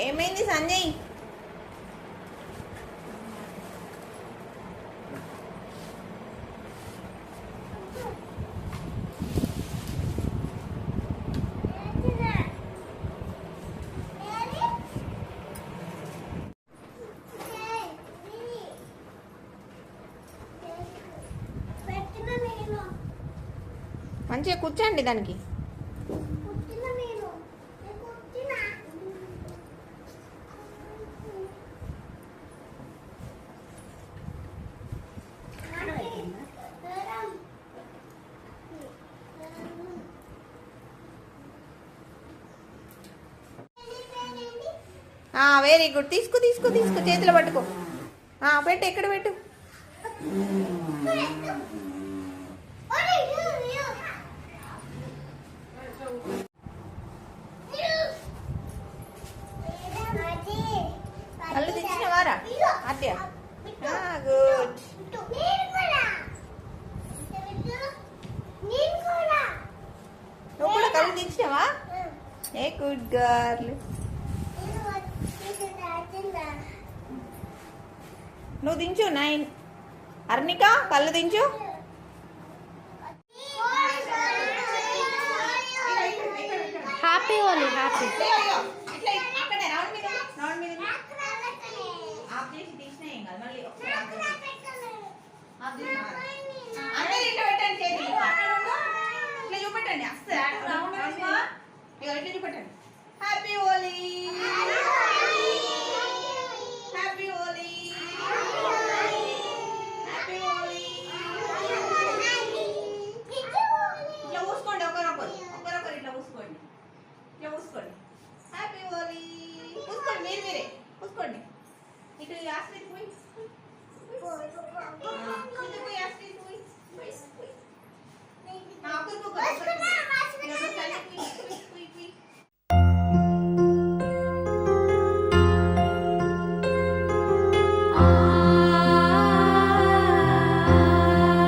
ఏమైంది సంజయ్? మంచిగా కూర్చోండి దానికి పుట్టిన నేను నేను పుట్టిన వెరీ గుడ్ తీసుకో తీసుకో తీసుకో చేతిలో పట్టుకో. పెట్టు ఎక్కడ పెట్టు? కళ్ళు తెచ్చినవారా? అత్య గుడ్ నువ్వు కూడా కళ్ళు తెచ్చినావా? ఏ గుడ్ గర్ల్ నువ్వు దించు నైన్. అర్ణిక కళ్ళు దించు. హ్యాపీ ఓన్లీ హ్యాపీ చూపెట్టండి అస్సలు చూపెట్టండి. కూసుకోండి. ఇటు ఆశ్రయించి పోయి. పోయి ఆశ్రయించి పోయి పోయి.